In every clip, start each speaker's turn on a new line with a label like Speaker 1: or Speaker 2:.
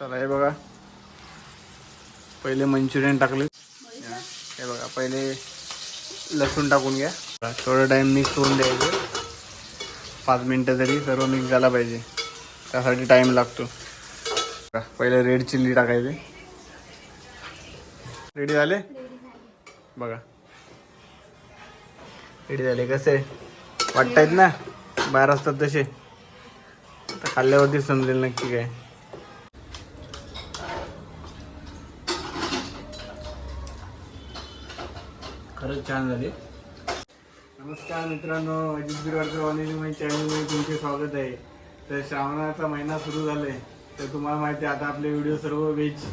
Speaker 1: चला हे बघा. पहिले मंचुरियन टाकले. हे बघा पहिले लसूण टाकून घ्या. थोडं टाईम मिक्स करून द्यायचं. पाच मिनटं तरी सर्व मिक्स झाला पाहिजे. त्यासाठी टाईम लागतो. पहिले रेड चिल्ली टाकायचे. रेडी झाले? बघा. रेडी झाले कसे? वाटतायत ना? बाहेर असतात तसे. खाल्ल्यावरती समजेल नक्की काय. खरंच छान झाले. नमस्कार मित्रांनो अजित बिरवाडकर वाणी माझ्या चॅनलमध्ये तुमचे स्वागत आहे. तर श्रावणाचा महिना सुरू झालाय. तर तुम्हाला माहिती आहे आता आपले व्हिडिओ सर्व व्हेज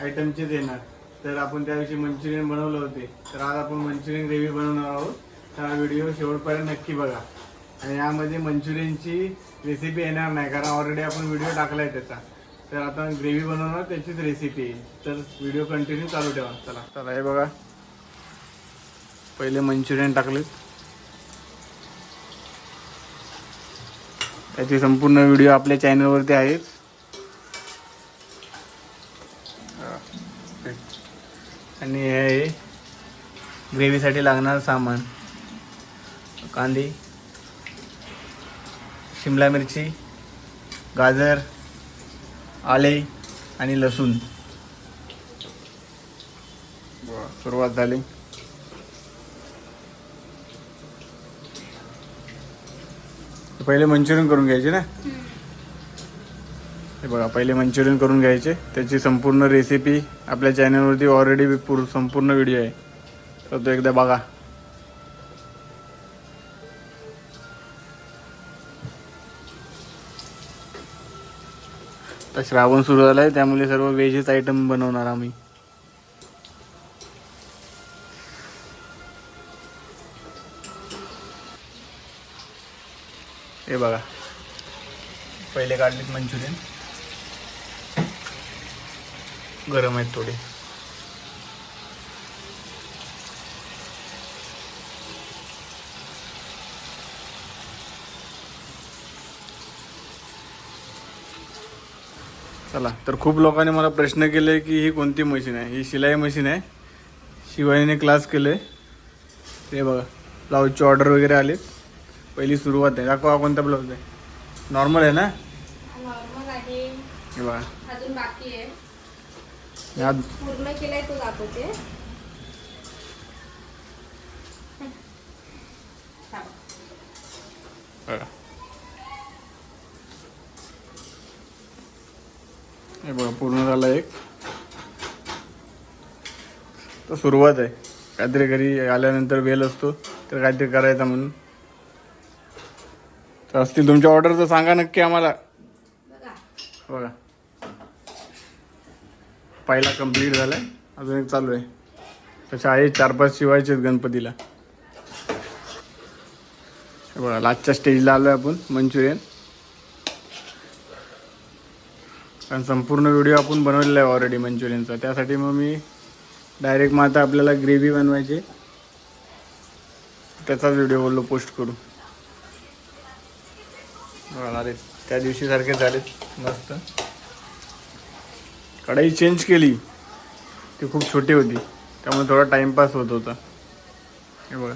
Speaker 1: आयटमचेच येणार. तर आपण त्या दिवशी मंचुरियन बनवलं होते. तर आज आपण मंचुरियन ग्रेव्ही बनवणार आहोत. तर हा व्हिडिओ शेवटपर्यंत नक्की बघा. आणि यामध्ये मंचुरियनची रेसिपी येणार नाही कारण ऑलरेडी आपण व्हिडिओ टाकला आहे त्याचा. तर आता ग्रेव्ही बनवणार त्याचीच रेसिपी येईल. तर व्हिडिओ कंटिन्यू चालू ठेवा. चला. चला हे बघा. पहिले मंचुरियन टाकले त्याचे संपूर्ण व्हिडिओ आपल्या चॅनलवरती आहेत आणि हे आहे ग्रेव्हीसाठी लागणारं सामान. कांदे शिमला मिरची गाजर आले आणि लसूण. सुरुवात झाली. पहिले मंचुरियन करून घ्यायचे ना? हे बघा पहिले मंचुरियन करून घ्यायचे. त्याची संपूर्ण रेसिपी आपल्या चॅनलवरती ऑलरेडी पूर संपूर्ण व्हिडिओ आहे. तर तो एकदा बघा. तर श्रावण सुरू झालाय त्यामुळे सर्व व्हेजच आयटम बनवणार आम्ही. हे बघा. पहिले काढलेत मंचुरियन. गरम आहेत थोडे. चला तर खूप लोकांनी मला प्रश्न केले की ही कोणती मशीन आहे? ही शिलाई मशीन आहे. शिवानीने क्लास केले ते बघा ब्लाऊजची ऑर्डर वगैरे आलीत. पहिली सुरुवात आहे. दाखवा कोणता ब्लाऊज आहे. नॉर्मल आहे ना?
Speaker 2: नॉर्मल आहे.
Speaker 1: हे बघा.
Speaker 2: अजून बाकी आहे. पूर्ण केलाय तो दाखवते.
Speaker 1: बघा. हे बघा पूर्ण झाला एक. तर सुरुवात आहे. काहीतरी घरी आल्यानंतर वेळ असतो तर काहीतरी करायचा म्हणून. तर असतील तुमच्या ऑर्डर तर सांगा नक्की आम्हाला.
Speaker 2: बघा.
Speaker 1: पहिला कंप्लीट झालाय. अजून एक चालू आहे. तसे आहे चार पाच शिवायचे आहेत गणपतीला. बघा लास्टच्या स्टेजला आलो आहे आपण मंचुरियन. कारण संपूर्ण व्हिडिओ आपण बनवलेला आहे ऑलरेडी मंचुरियनचा. त्यासाठी मग मी डायरेक्ट मग आता आपल्याला ग्रेव्ही बनवायची त्याचाच व्हिडिओ बोललो पोस्ट करू. राहणार अरे त्या दिवशी सारखे झालेत. मस्त. कढाई चेंज केली. ती खूप छोटी होती. त्यामुळे थोडा टाइमपास होत होता. हे बघा.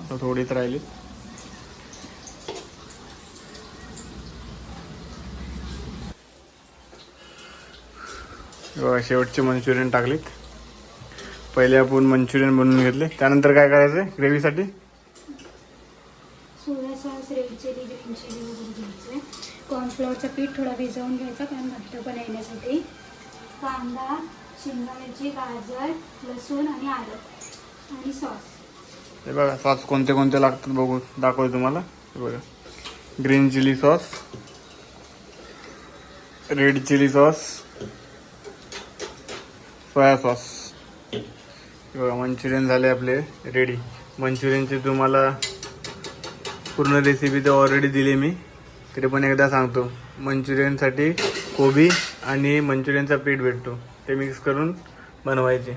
Speaker 1: आता थोडीच राहिली बघा शेवटचे मंचुरियन टाकलेत. पहिले आपण मंचुरियन बनवून घेतले. त्यानंतर काय करायचं ग्रेव्हीसाठी
Speaker 3: sauce red chilli green chilli वगैरे घ्यायचे कॉर्नफ्लॉवरचं पीठ थोडं भिजवून घ्यायचं कारण घट्ट पण येण्यासाठी कांदा शिमला मिरची गाजर लसूण आणि आलं. आणि सॉस.
Speaker 1: हे बघा सॉस कोणते कोणते लागतात बघू दाखवतो तुम्हाला. हे बघा. Green chilli sauce red chilli sauce soya sauce. बघा मंचुरियन झाले आपले रेडी. मंचुरियनचे तुम्हाला पूर्ण रेसिपी तर ऑलरेडी दिली मी. तरी पण एकदा सांगतो मंचुरियनसाठी कोबी आणि मंचुरियनचा पीठ भेटतो. ते मिक्स करून बनवायचे.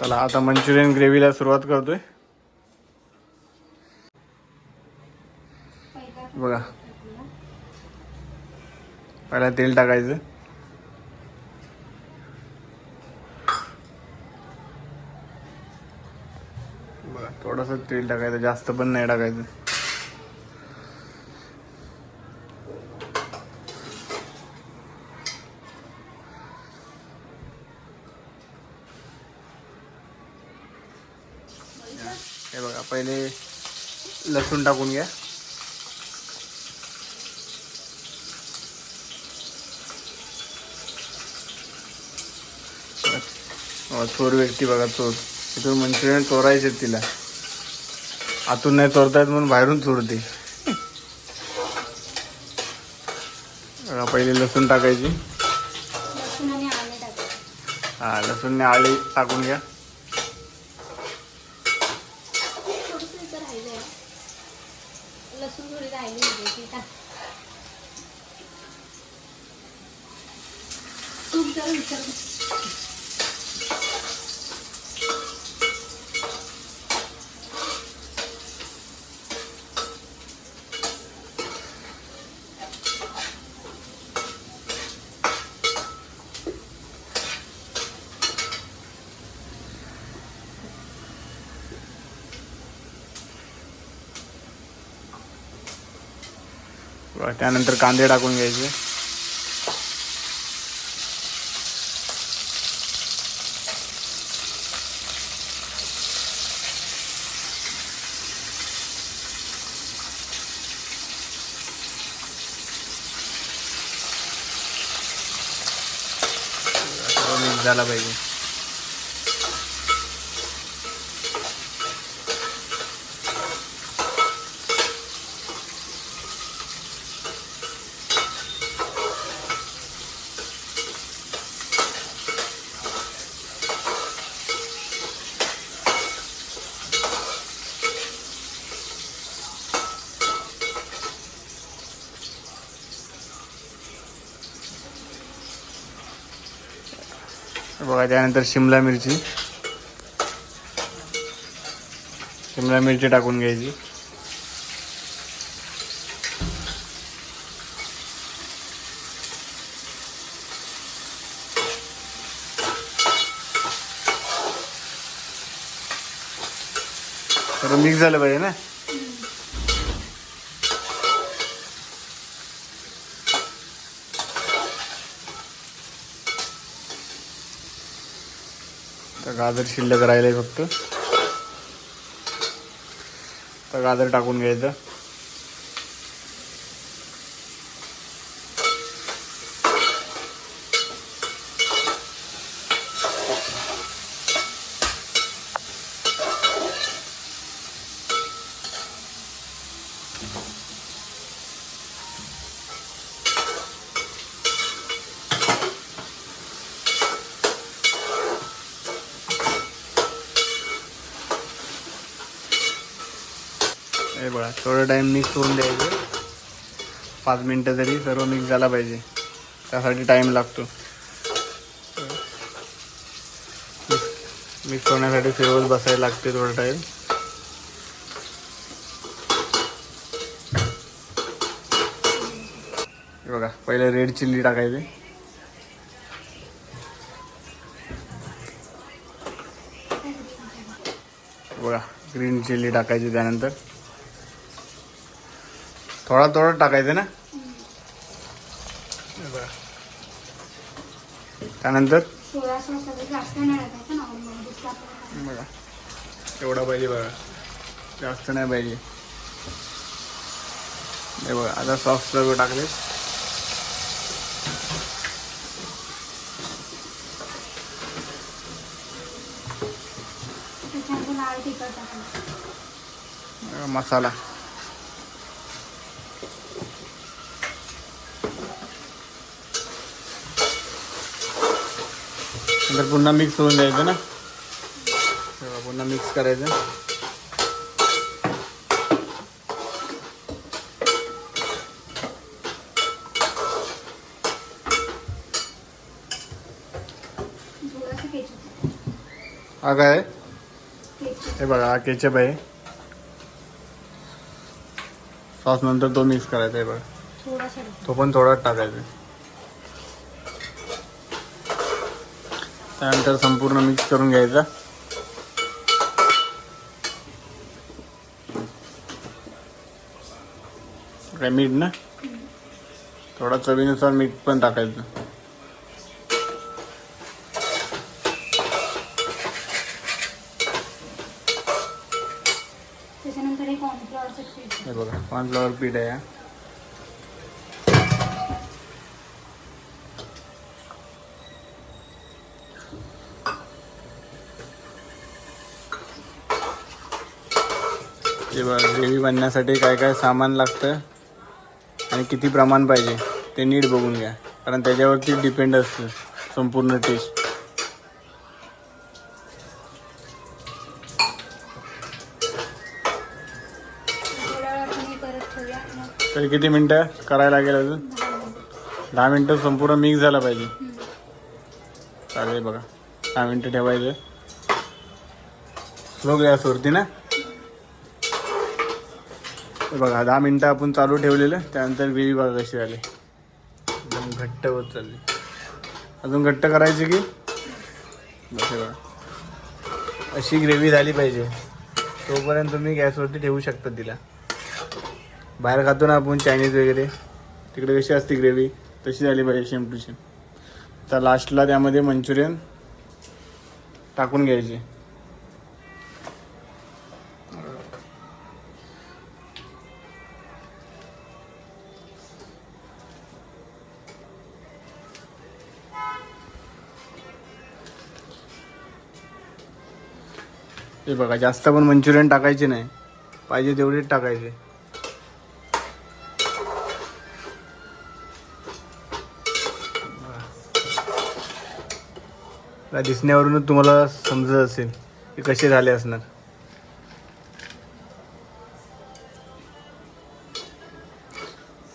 Speaker 1: चला आता मंचुरियन ग्रेव्हीला सुरुवात करतोय. बघा. पहिला तेल टाकायचं बघा थोडंसं तेल टाकायचं जास्त पण नाही टाकायचं. हे बघा पहिले लसूण टाकून घ्या. चोर व्यक्ती बघा चोर तिथून मंचुरियन चोरायचे तिला. आतून नाही चोरता येत म्हणून बाहेरून चोरते. पहिले लसूण टाकायची.
Speaker 3: आले
Speaker 1: हा लसूणने आळी टाकून घ्या
Speaker 2: थोडंसं इथं राहिलंय लसूण थोडी राहिली होती ती टाक
Speaker 3: तूप जरा विचार
Speaker 1: बघा, त्यानंतर कांदे टाकून घ्यायचे. झाला पाहिजे. त्यानंतर शिमला मिरची. शिमला मिरची टाकून घ्यायची. तर मिक्स झालं पाहिजे ना? तर गाजर शिल्लक राहिलंय फक्त. तर गाजर टाकून घ्यायचं. बघा थोडं टाईम मिक्स होऊन द्यायचं. पाच मिनटं तरी सर्व मिक्स झाला पाहिजे. त्यासाठी टाईम लागतो. मिक्स होण्यासाठी फिरवत बसायला लागते थोडं टाईम बघा पहिले रेड चिल्ली टाकायची. बघा ग्रीन चिल्ली टाकायची त्यानंतर. थोडा थोडा टाकायचं ना? त्यानंतर? बघा. एवढा पाहिजे बघा. जास्त नाही पाहिजे. हे बघा आता सॉस सर्व टाकले. मसाला. नंतर पुन्हा मिक्स होऊन द्यायचं ना? हे बघा, पुन्हा मिक्स करायचं. हा काय? हे बघा हा केचप आहे. सॉस नंतर तो मिक्स करायचा आहे बघा. तो पण थोडाच टाकायचा त्यानंतर संपूर्ण मिक्स करून घ्यायचा. काय मीठ ना? थोडा चवीनुसार मीठ पण टाकायचं.
Speaker 3: हे
Speaker 1: हे बघा कॉर्नफ्लॉवर पीठ आहे ते हे बघा ग्रेव्ही बनण्यासाठी काय काय सामान लागतं आणि किती प्रमाण पाहिजे ते नीट बघून घ्या. कारण त्याच्यावरती डिपेंड असतं संपूर्ण टेस्ट तरी किती मिनटं करायला लागेल अजून?
Speaker 3: दहा मिनटं
Speaker 1: संपूर्ण मिक्स झाला पाहिजे. चालेल बघा. दहा मिनटं ठेवायचं. स्लो गॅसवरती ना बघा दहा मिनटं आपण चालू ठेवलेलं त्यानंतर विहिरी बघा कशी आली. एकदम घट्ट होत चालली. अजून घट्ट करायची की? बसे बघा. अशी ग्रेव्ही झाली पाहिजे. तोपर्यंत तुम्ही गॅसवरती ठेवू शकता तिला. बाहेर खातो ना आपण चायनीज वगैरे. तिकडे कशी असते ग्रेव्ही? तशी झाली पाहिजे शेम टू शेम तर लास्टला त्यामध्ये मंचुरियन टाकून घ्यायचे. हे बघा जास्त पण मंचुरियन टाकायचे नाही. पाहिजे तेवढेच टाकायचे. दिसण्यावरूनच तुम्हाला समजत असेल की कसे झाले असणार.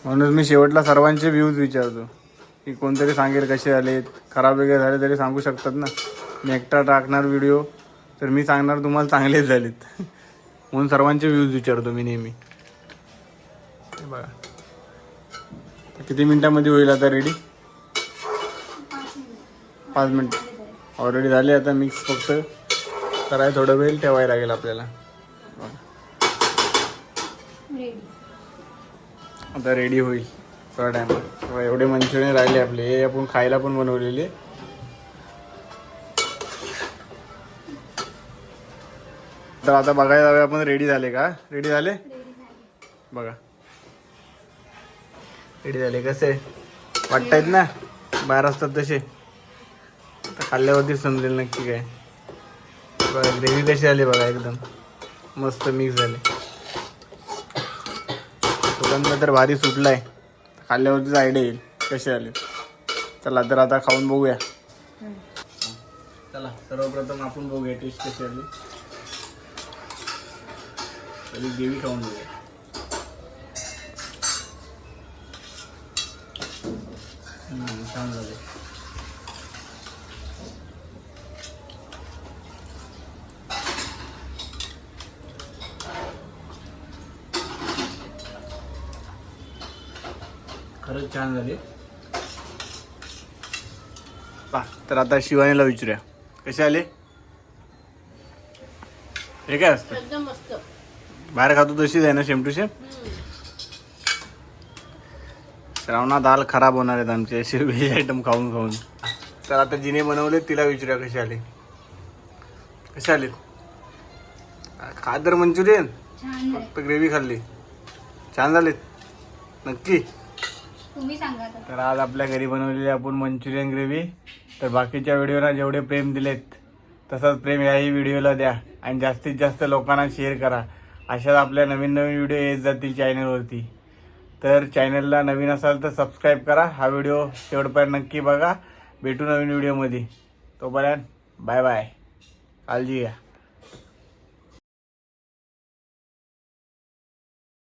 Speaker 1: म्हणूनच मी शेवटला सर्वांचे व्ह्यूज विचारतो की कोणतरी सांगेल कसे झालेत खराब वगैरे झाले तरी सांगू शकतात ना. मी एकटा टाकणार व्हिडिओ तर मी सांगणार तुम्हाला चांगलेच झालेत. म्हणून सर्वांचे व्ह्यूज विचारतो मी नेहमी. बघा. किती मिनिटामध्ये होईल आता रेडी
Speaker 3: पाच मिनिटं.
Speaker 1: ऑलरेडी झाले आता मिक्स फक्त. करायला थोडं वेळ ठेवायला लागेल आपल्याला.
Speaker 3: रेडी
Speaker 1: आता रेडी होईल. थोडा टायमात एवढे मंचुरियन राहिले आपले. हे आपण खायला पण बनवलेले. तर आता बघायला जाऊया आपण रेडी झाले का? रेडी झाले?
Speaker 3: रेडी झाली
Speaker 1: बघा. रेडी झाले कसे? वाटतायत ना? बाहेर असतात तसे. आता खाल्ल्यावरती समजेल नक्की काय. बघा ग्रेव्ही कशी झाली बघा एकदम. मस्त मिक्स झाले. सुगंध तर भारी सुटलाय. खाल्ल्यावरतीच आयडिया येईल कसे आले चला तर आता खाऊन बघूया. चला सर्वप्रथम आपण बघूया टेस्ट कशी आली पहिले ग्रेव्ही खाऊन हम्म, छान झाले. खरंच छान झाले. पा तर आता शिवानीला विचारूया. कसे आले? हे काय असतं?
Speaker 2: एकदम मस्त.
Speaker 1: बाहेर खातो तशीच आहे ना सेम टू सेम श्रावणा दाल खराब होणार आहेत आमचे असे व्हेज आयटम खाऊन खाऊन. तर आता जिने बनवले तिला विचारूया कसे आले. कसे आले? खा तर मंचुरियन. फक्त ग्रेव्ही खाल्ली. छान झालेत नक्की. तर आज आपल्या घरी बनवलेली आपण मंचुरियन ग्रेव्ही तर बाकीच्या व्हिडिओला जेवढे प्रेम दिलेत तसंच प्रेम याही व्हिडिओला द्या. आणि जास्तीत जास्त लोकांना शेअर करा. अशाच आपल्या नवीन नवीन व्हिडिओ येत जातील चॅनलवरती तर चॅनलला नवीन असाल तर सबस्क्राईब करा. हा व्हिडिओ शेवटपर्यंत नक्की बघा. भेटू नवीन व्हिडिओमध्ये तोपर्यंत बाय बाय काळजी घ्या.